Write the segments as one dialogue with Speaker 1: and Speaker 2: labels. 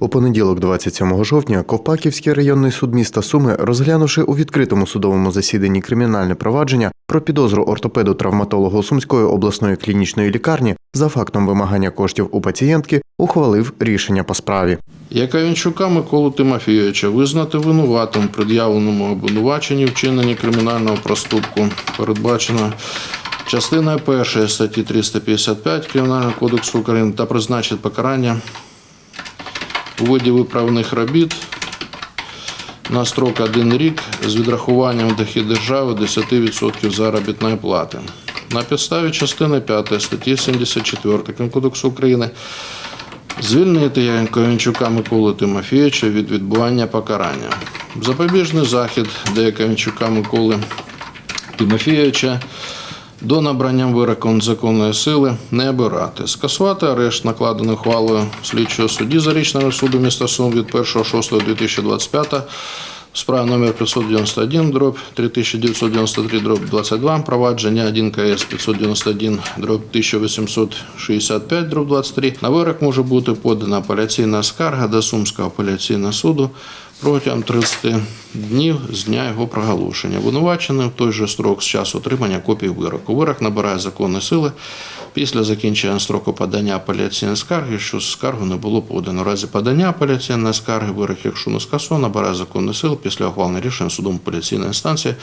Speaker 1: У понеділок, 27 жовтня, Ковпаківський районний суд міста Суми, розглянувши у відкритому судовому засіданні кримінальне провадження про підозру ортопеду травматологу Сумської обласної клінічної лікарні за фактом вимагання коштів у пацієнтки, ухвалив рішення по справі.
Speaker 2: Яковінчука Миколу Тимофійовича визнати винуватим пред'явленому обвинуваченні вчиненні кримінального проступку, передбачено частиною 1 статті 355 Кримінального кодексу України та призначити покарання у виді виправних робіт на строк один рік з відрахуванням дохід держави 10% заробітної плати. На підставі частини 5 статті 74 Кодексу України Звільнити Яковінчука Миколи Тимофійовича від відбування покарання. Запобіжний захід для Яковінчука Миколи Тимофійовича до набрання вироку незаконної сили не обирати. Скасувати арешт, накладений ухвалою слідчого судді зарічного суду міста Сум від 1.6.2025 Справа номер 591, дроб 3993, дроб 22, провадження 1 КС 591, дроб 1865, дроб 23. На вирок може бути подана апеляційна скарга до Сумського апеляційного суду протягом 30 днів з дня його проголошення. Обвинувачений в той же строк з часу отримання копії вироку. Вирок набирає законні сили після закінчення строку подання апеляційної скарги, що скаргу не було подано. У разі подання апеляційної скарги вирок, якщо не скасовано, набирає законні сили після ухвалення рішення судом апеляційної інстанції.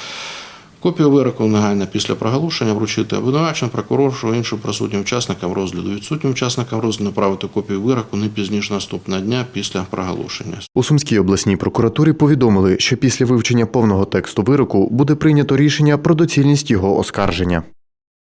Speaker 2: Копію вироку негайно після проголошення вручити обвинуваченим, прокурору, іншим присутнім учасникам розгляду. Відсутнім учасникам розгляду направити копію вироку не пізніше наступного дня після проголошення.
Speaker 1: У Сумській обласній прокуратурі повідомили, що після вивчення повного тексту вироку буде прийнято рішення про доцільність його оскарження.